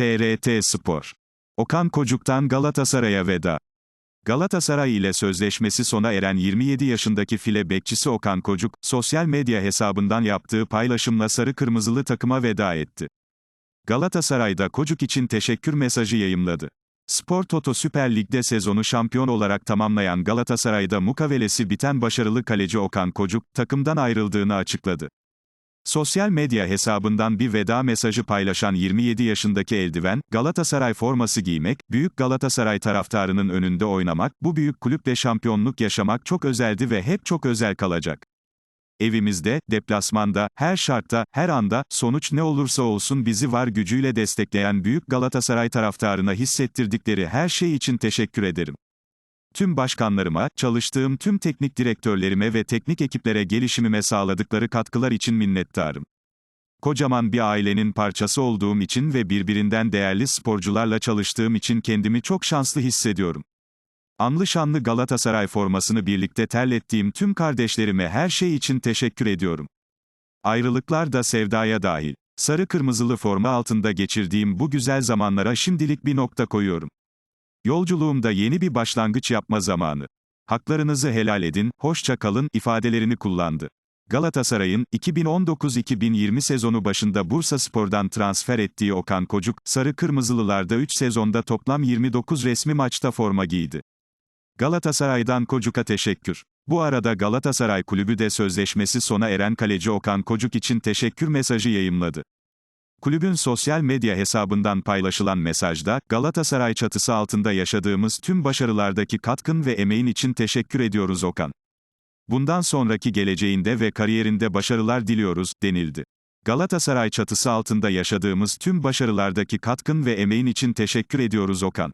TRT Spor. Okan Kocuk'tan Galatasaray'a veda. Galatasaray ile sözleşmesi sona eren 27 yaşındaki file bekçisi Okan Kocuk, sosyal medya hesabından yaptığı paylaşımla sarı kırmızılı takıma veda etti. Galatasaray'da Kocuk için teşekkür mesajı yayımladı. Spor Toto Süper Lig'de sezonu şampiyon olarak tamamlayan Galatasaray'da mukavelesi biten başarılı kaleci Okan Kocuk, takımdan ayrıldığını açıkladı. Sosyal medya hesabından bir veda mesajı paylaşan 27 yaşındaki eldiven, Galatasaray forması giymek, büyük Galatasaray taraftarının önünde oynamak, bu büyük kulüple şampiyonluk yaşamak çok özeldi ve hep çok özel kalacak. Evimizde, deplasmanda, her şartta, her anda, sonuç ne olursa olsun bizi var gücüyle destekleyen büyük Galatasaray taraftarına hissettirdikleri her şey için teşekkür ederim. Tüm başkanlarıma, çalıştığım tüm teknik direktörlerime ve teknik ekiplere gelişimime sağladıkları katkılar için minnettarım. Kocaman bir ailenin parçası olduğum için ve birbirinden değerli sporcularla çalıştığım için kendimi çok şanslı hissediyorum. Anlı şanlı Galatasaray formasını birlikte terlettiğim tüm kardeşlerime her şey için teşekkür ediyorum. Ayrılıklar da sevdaya dahil. Sarı kırmızılı forma altında geçirdiğim bu güzel zamanlara şimdilik bir nokta koyuyorum. Yolculuğumda yeni bir başlangıç yapma zamanı. Haklarınızı helal edin, hoşça kalın ifadelerini kullandı. Galatasaray'ın 2019-2020 sezonu başında Bursa Spor'dan transfer ettiği Okan Kocuk, Sarı Kırmızılılarda 3 sezonda toplam 29 resmi maçta forma giydi. Galatasaray'dan Kocuk'a teşekkür. Bu arada Galatasaray Kulübü de sözleşmesi sona eren kaleci Okan Kocuk için teşekkür mesajı yayımladı. Kulübün sosyal medya hesabından paylaşılan mesajda, Galatasaray çatısı altında yaşadığımız tüm başarılardaki katkın ve emeğin için teşekkür ediyoruz Okan. Bundan sonraki geleceğinde ve kariyerinde başarılar diliyoruz, denildi. Galatasaray çatısı altında yaşadığımız tüm başarılardaki katkın ve emeğin için teşekkür ediyoruz Okan.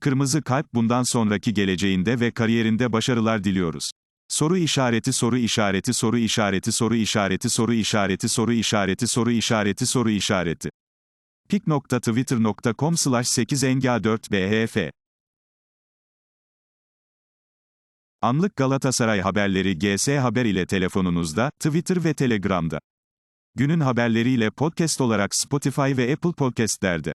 Kırmızı kalp bundan sonraki geleceğinde ve kariyerinde başarılar diliyoruz. Soru işareti soru işareti soru işareti soru işareti soru işareti soru işareti soru işareti soru işareti. pik.twitter.com slash 8 enga 4 bhf Anlık Galatasaray haberleri GS Haber ile telefonunuzda, Twitter ve Telegram'da. Günün haberleriyle podcast olarak Spotify ve Apple Podcast'lerde.